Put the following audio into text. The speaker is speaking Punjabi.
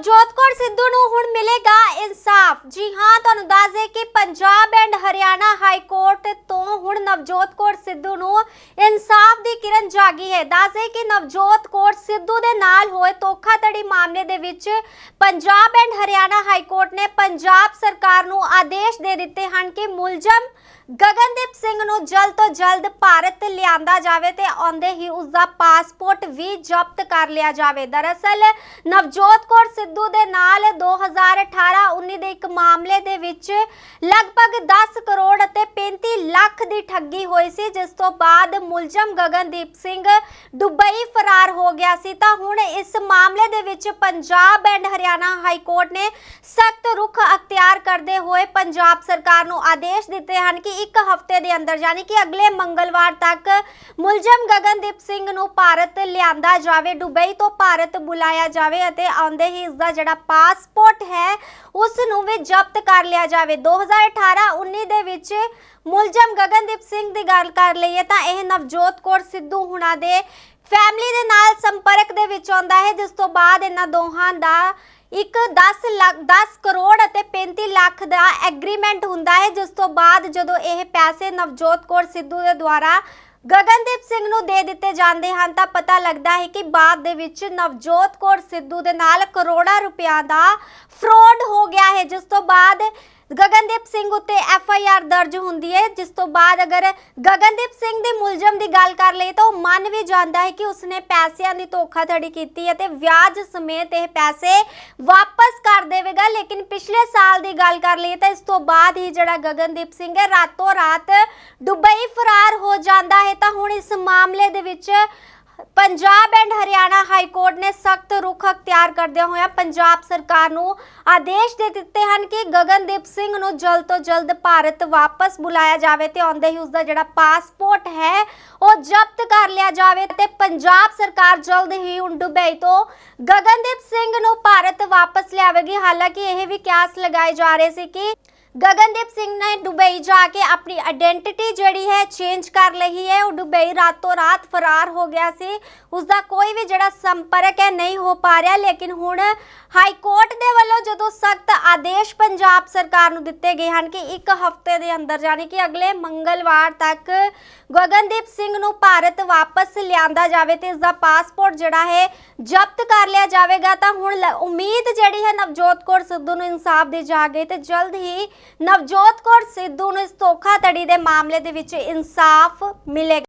ਨਵਜੋਤ ਕੌਰ ਸਿੱਧੂ ਨੂੰ ਹੁਣ ਮਿਲੇਗਾ ਇਨਸਾਫ। ਜੀ ਹਾਂ, ਤੁਹਾਨੂੰ ਦੱਸ ਦੇ ਕਿ Punjab and Haryana high court ਤੋਂ ਹੁਣ ਨਵਜੋਤ ਕੌਰ ਸਿੱਧੂ ਨੂੰ ਇਨਸਾਫ ਦੀ ਕਿਰਨ ਜਾਗੀ ਹੈ। ਦੱਸ ਕਿ ਨਵਜੋਤ ਕੌਰ ਸਿੱਧੂ ਦੇ ਨਾਲ ਹੋਏ ਧੋਖਾਧੜੀ ਮਾਮਲੇ ਦੇ ਵਿੱਚ Punjab and Haryana high court ਨੇ ਪੰਜਾਬ ਸਰਕਾਰ ਨੂੰ ਆਦੇਸ਼ ਦੇ ਦਿੱਤੇ ਹਨ ਕਿ ਮੁਲਜ਼ਮ ਗਗਨਦੀਪ ਸਿੰਘ ਨੂੰ ਜਲਦ ਤੋਂ ਜਲਦ ਭਾਰਤ ਲਿਆਂਦਾ ਜਾਵੇ ਤੇ ਆਉਂਦੇ ਹੀ ਉਸ ਦਾ ਪਾਸਪੋਰਟ ਵੀ ਜ਼ਬਤ ਕਰ ਲਿਆ ਜਾਵੇ। ਦਰਅਸਲ, ਨਵਜੋਤ ਕੌਰ ਸਿੱਧੂ ਦੇ ਨਾਲ 2018-19 ਦੇ ਇੱਕ ਮਾਮਲੇ ਦੇ ਵਿੱਚ ਲਗਭਗ 10 ਕਰੋੜ ਅਤੇ 35 ਲੱਖ ਦੀ ਠੱਗੀ ਹੋਈ ਸੀ, ਜਿਸ ਤੋਂ ਬਾਅਦ ਮੁਲਜ਼ਮ ਗਗਨਦੀਪ ਸਿੰਘ ਦੁਬਈ ਫਰਾਰ ਹੋ ਗਿਆ ਸੀ। ਤਾਂ ਹੁਣ ਇਸ ਮਾਮਲੇ ਦੇ ਵਿੱਚ Punjab and Haryana high court ਨੇ ਸਖਤ ਰੁਖ ਅਖਤਿਆਰ ਕਰਦੇ ਹੋਏ ਪੰਜਾਬ ਸਰਕਾਰ ਨੂੰ ਆਦੇਸ਼ ਦਿੱਤੇ ਹਨ ਕਿ ਇੱਕ ਹਫ਼ਤੇ ਦੇ ਅੰਦਰ ਯਾਨੀ ਕਿ ਅਗਲੇ ਮੰਗਲਵਾਰ ਤੱਕ ਮੁਲਜ਼ਮ ਗਗਨਦੀਪ ਸਿੰਘ ਨੂੰ ਭਾਰਤ ਲਿਆਂਦਾ ਜਾਵੇ, ਦੁਬਈ ਤੋਂ ਭਾਰਤ ਬੁਲਾਇਆ ਜਾਵੇ ਅਤੇ ਆਉਂਦੇ ਹੀ ਇਸ ਦਾ ਜਿਹੜਾ ਪਾਸਪੋਰਟ ਹੈ, ਉਸ ਨੂੰ ਵੀ ਜ਼ਬਤ ਕਰ ਲਿਆ ਜਾਵੇ। 2018-19 ਦੇ ਵਿੱਚ ਮੁਲਜ਼ਮ ਗਗਨਦੀਪ ਸਿੰਘ ਦੀ ਗੱਲ ਕਰ ਲਈਏ ਤਾਂ ਇਹ ਨਵਜੋਤ ਕੌਰ ਸਿੱਧੂ ਹੁਣਾਂ ਦੇ ਫੈਮਿਲੀ ਦੇ ਨਾਲ ਸੰਪਰਕ ਦੇ ਵਿੱਚ ਆਉਂਦਾ ਹੈ, ਜਿਸ ਤੋਂ ਬਾਅਦ ਇਹਨਾਂ ਦੋਹਾਂ ਦਾ ਇੱਕ 10 ਲੱਖ 10 ਕਰੋੜ ਅਤੇ 35 ਲੱਖ ਦਾ ਐਗਰੀਮੈਂਟ ਹੁੰਦਾ ਹੈ, ਜਿਸ ਤੋਂ ਬਾਅਦ ਜਦੋਂ ਇਹ ਪੈਸੇ ਨਵਜੋਤ ਕੌਰ ਸਿੱਧੂ ਦੇ ਦੁਆਰਾ ਗਗਨਦੀਪ ਸਿੰਘ ਨੂੰ ਦੇ ਦਿੱਤੇ ਜਾਂਦੇ ਹਨ, ਤਾਂ ਪਤਾ ਲੱਗਦਾ ਹੈ ਕਿ ਬਾਅਦ ਦੇ ਵਿੱਚ ਨਵਜੋਤ ਕੌਰ ਸਿੱਧੂ ਦੇ ਨਾਲ ਕਰੋੜਾਂ ਰੁਪਿਆ ਦਾ ਫਰਾਡ ਹੋ ਗਿਆ ਹੈ, ਜਿਸ ਤੋਂ ਬਾਅਦ ਗਗਨਦੀਪ ਸਿੰਘ ਉੱਤੇ ਐਫ ਆਈ ਆਰ ਦਰਜ ਹੁੰਦੀ ਹੈ। ਜਿਸ ਤੋਂ ਬਾਅਦ ਅਗਰ ਗਗਨਦੀਪ ਸਿੰਘ ਦੇ ਮੁਲਜ਼ਮ ਦੀ ਗੱਲ ਕਰ ਲਈਏ ਤਾਂ ਉਹ ਮੰਨ ਵੀ ਜਾਂਦਾ ਹੈ ਕਿ ਉਸਨੇ ਪੈਸਿਆਂ ਦੀ ਧੋਖਾਧੜੀ ਕੀਤੀ ਹੈ ਵਿਆਜ ਸਮੇਤ ਇਹ ਪੈਸੇ ਵਾਪਸ ਕਰ ਦੇਵੇਗਾ। ਲੇਕਿਨ ਪਿਛਲੇ ਸਾਲ ਦੀ ਗੱਲ ਕਰ ਲਈਏ ਤਾਂ ਇਸ ਤੋਂ ਬਾਅਦ ਹੀ ਜਿਹੜਾ ਗਗਨਦੀਪ ਸਿੰਘ ਹੈ, ਰਾਤੋਂ ਰਾਤ ਦੁਬਈ ਫਰਾਰ ਹੋ ਜਾਂਦਾ ਹੈ। ਤਾਂ ਹੁਣ ਇਸ ਮਾਮਲੇ ਦੇ ਵਿੱਚ Punjab and Haryana high court ਨੇ ਸਖਤ ਰੁਖ ਅਖਤਿਆਰ ਕਰਦਿਆਂ ਹੋਇਆ ਪੰਜਾਬ ਸਰਕਾਰ ਨੂੰ ਆਦੇਸ਼ ਦੇ ਦਿੱਤੇ ਹਨ ਕਿ ਗਗਨਦੀਪ ਸਿੰਘ ਨੂੰ ਜਲਦ ਤੋਂ ਜਲਦ ਭਾਰਤ ਵਾਪਸ ਬੁਲਾਇਆ ਜਾਵੇ ਤੇ ਆਉਂਦੇ ਹੀ ਉਸ ਦਾ ਜਿਹੜਾ ਪਾਸਪੋਰਟ ਹੈ, ਉਹ ਜ਼ਬਤ ਕਰ ਲਿਆ ਜਾਵੇ ਤੇ ਪੰਜਾਬ ਸਰਕਾਰ ਜਲਦ ਹੀ ਹੁਣ ਦੁਬਈ ਤੋਂ ਗਗਨਦੀਪ ਸਿੰਘ ਨੂੰ ਭਾਰਤ ਵਾਪਸ ਲਿਆਵੇਗੀ। ਹਾਲਾਂਕਿ ਇਹ ਵੀ ਕਿਆਸ ਲਗਾਏ ਜਾ ਰਹੇ ਸੀ ਕਿ ਗਗਨਦੀਪ ਸਿੰਘ ਨੇ ਦੁਬਈ ਜਾ ਕੇ ਆਪਣੀ ਆਇਡੈਂਟੀਟੀ ਜਿਹੜੀ ਹੈ ਚੇਂਜ ਕਰ ਲਈ ਹੈ। ਉਹ ਦੁਬਈ ਰਾਤੋਂ ਰਾਤ ਫਰਾਰ ਹੋ ਗਿਆ ਸੀ। ਉਸ ਦਾ ਕੋਈ ਵੀ ਜਿਹੜਾ ਸੰਪਰਕ ਹੈ ਨਹੀਂ ਹੋ ਪਾ ਰਿਹਾ। ਲੇਕਿਨ ਹੁਣ ਹਾਈ ਕੋਰਟ ਦੇ ਵੱਲੋਂ ਜਦੋਂ ਸਖਤ ਆਦੇਸ਼ ਪੰਜਾਬ ਸਰਕਾਰ ਨੂੰ ਦਿੱਤੇ ਗਏ ਹਨ ਕਿ ਇੱਕ ਹਫ਼ਤੇ ਦੇ ਅੰਦਰ, ਯਾਨੀ ਕਿ ਅਗਲੇ ਮੰਗਲਵਾਰ ਤੱਕ ਗਗਨਦੀਪ ਸਿੰਘ ਨੂੰ ਭਾਰਤ ਵਾਪਸ ਲਿਆਂਦਾ ਜਾਵੇ ਤੇ ਇਸ ਦਾ ਪਾਸਪੋਰਟ ਜਿਹੜਾ ਹੈ ਜ਼ਬਤ ਕਰ ਲਿਆ ਜਾਵੇਗਾ, ਤਾਂ ਹੁਣ ਉਮੀਦ ਜਿਹੜੀ ਹੈ ਨਵਜੋਤ ਕੌਰ ਸਿੱਧੂ ਨੂੰ ਇਨਸਾਫ ਦੀ ਜਾਗੇ ਤੇ ਜਲਦ ਹੀ ਨਵਜੋਤ ਕੌਰ ਸਿੱਧੂ ਨੂੰ ਇਸ ਧੋਖਾਧੜੀ ਦੇ ਮਾਮਲੇ ਦੇ ਵਿੱਚ ਇਨਸਾਫ ਮਿਲੇਗਾ।